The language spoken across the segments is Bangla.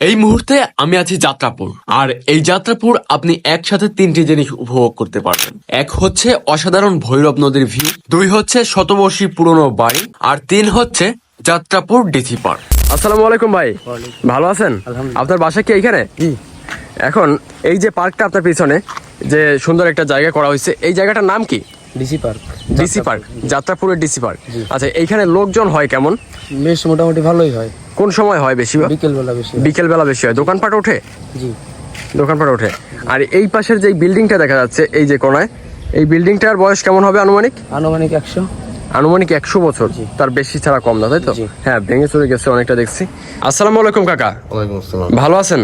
এই মুহূর্তে আমি আছি যাত্রাপুর। আর এই যাত্রাপুর আপনি একসাথে তিনটি জিনিস উপভোগ করতে পারবেন। এক হচ্ছে অসাধারণ ভৈরব নদীর ভিউ দুই হচ্ছে শতবর্ষী পুরনো বাড়ি আর তিন হচ্ছে যাত্রাপুর ডিসি পার্ক। আসসালামু আলাইকুম ভাই। ভালো আছেন? আপনার বাসা কি এইখানে? এখন এই যে পার্কটা আপনার পিছনে যে সুন্দর একটা জায়গা করা হয়েছে এই জায়গাটার নাম কি? ডিসি পার্ক ডিসি পার্ক যাত্রাপুরের ডিসি পার্ক আচ্ছা এইখানে লোকজন হয় কেমন? বেশ মোটামুটি ভালোই হয়। কোন সময় হয় বেশি বিকেলবেলা বেশি হয়। বিকেল বেশি হয়। দোকানপাট ওঠে? জি। দোকানপাট ওঠে। আর এই পাশের যে বিল্ডিংটা দেখা যাচ্ছে এই যে কোনায় এই বিল্ডিংটার বয়স কেমন হবে আনুমানিক? আনুমানিক একশো। আনুমানিক একশো বছর। তার বেশি ছাড়া কম না তাই তো? হ্যাঁ ভেঙে চলে গেছে অনেকটা দেখছি। আসসালামু আলাইকুম কাকা। ভালো আছেন?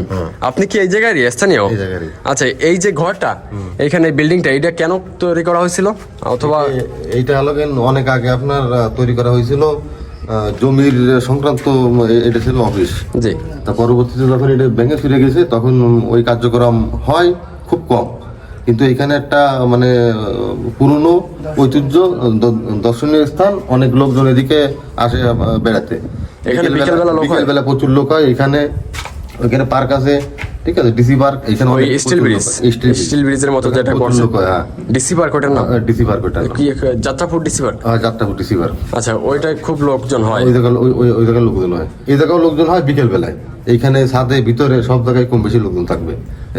আপনি কি এই জায়গায় স্থানীয়? আচ্ছা এই যে ঘরটা এইখানে বিল্ডিংটা এটা কেন তৈরি করা হয়েছিল? অথবা এইটা হলো অনেক আগে আপনার তৈরি করা হয়েছিল জমির সংক্রান্ত এটা ছিল অফিস। জি। তা পরবর্তীতে যখন এটা ভেঙে ফিরে গেছে তখন ওই কার্যক্রম হয় খুব কম। কিন্তু এখানে একটা মানে পুরনো ঐতিহ্য দর্শনীয় স্থান অনেক লোকজন এদিকে আসে বেড়াতে এখানে বিকেলবেলা লোক হয়? বিকেলবেলা প্রচুর লোক হয় এখানে এখানে পার্ক আছে ঠিক আছে ডিসি পার্ক এখানে ওই স্টিল ব্রিজ। স্টিল ব্রিজের মতো যেটা করছে। ডিসি পার্ক ওটার নাম? ডিসি পার্ক ওটা কি যাত্রাপুর ডিসি পার্ক হ্যাঁ যাত্রাপুর ডিসি পার্ক আচ্ছা ওইটাই খুব লোকজন হয়। ওই জায়গায় ওই- ওই- জায়গায় লোকজন হয়। এই জায়গায় লোকজন হয় বিকেল বেলায়। এইখানে ছাদে ভিতরে সব জায়গায় কম বেশি লোকজন থাকবে।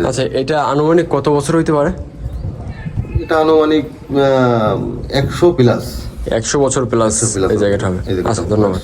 আচ্ছা এটা আনুমানিক কত বছর হইতে পারে? এটা আনুমানিক একশো প্লাস একশো বছর প্লাস এই জায়গাটা হবে। আচ্ছা ধন্যবাদ।